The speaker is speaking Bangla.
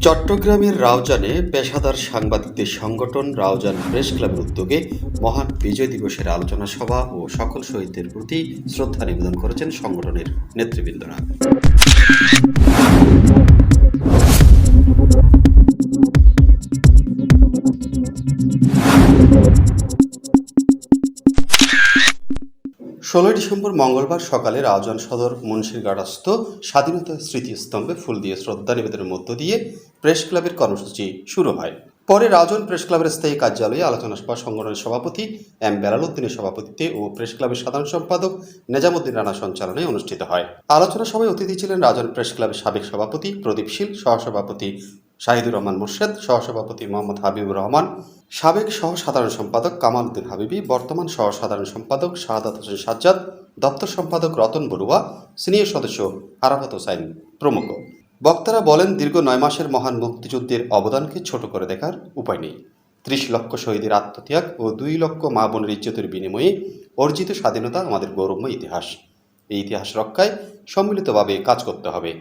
চট্টগ্রামের রাউজানে পেশাদার সাংবাদিকদের সংগঠন রাউজান প্রেস ক্লাবের উদ্যোগে মহান বিজয় দিবসের আলোচনা সভা ও সকল শহীদদের প্রতি শ্রদ্ধা নিবেদন করেছেন সংগঠনের নেতৃবৃন্দরা। ষোলোই ডিসেম্বর মঙ্গলবার সকালে রাউজান সদর মুন্সিরগাড়াস্থ স্বাধীনতা স্মৃতিস্তম্ভে ফুল দিয়ে শ্রদ্ধা নিবেদনের মধ্য দিয়ে প্রেস ক্লাবের কর্মসূচি শুরু হয়। পরে রাজন প্রেস ক্লাবের স্থায়ী কার্যালয়ে আলোচনা সভা সংগঠনের সভাপতি এম বেলাল উদ্দিনের সভাপতিত্বে ও প্রেস ক্লাবের সাধারণ সম্পাদক নেজামুদ্দিন রানা সঞ্চালনায় অনুষ্ঠিত হয়। আলোচনা সভায় অতিথি ছিলেন রাজন প্রেস ক্লাবের সাবেক সভাপতি প্রদীপ শীল সহসভাপতি শাহিদুর রহমান মোর্শেদ, সহসভাপতি মোহাম্মদ হাবিবুর রহমান, সাবেক সহ সাধারণ সম্পাদক কামাল উদ্দিন হাবিবি, বর্তমান সহ সাধারণ সম্পাদক শাহাদাত হোসেন সাজ্জাদ, দপ্তর সম্পাদক রতন বড়ুয়া, সিনিয়র সদস্য আরাফাত হোসাইন প্রমুখ। বক্তারা বলেন, দীর্ঘ নয় মাসের মহান মুক্তিযুদ্ধের অবদানকে ছোট করে দেখার উপায় নেই। ত্রিশ লক্ষ শহীদের আত্মত্যাগ ও দুই লক্ষ মা বোনের ইজ্জতের বিনিময়ে অর্জিত স্বাধীনতা আমাদের গৌরবময় ইতিহাস। এই ইতিহাস রক্ষায় সম্মিলিতভাবে কাজ করতে হবে।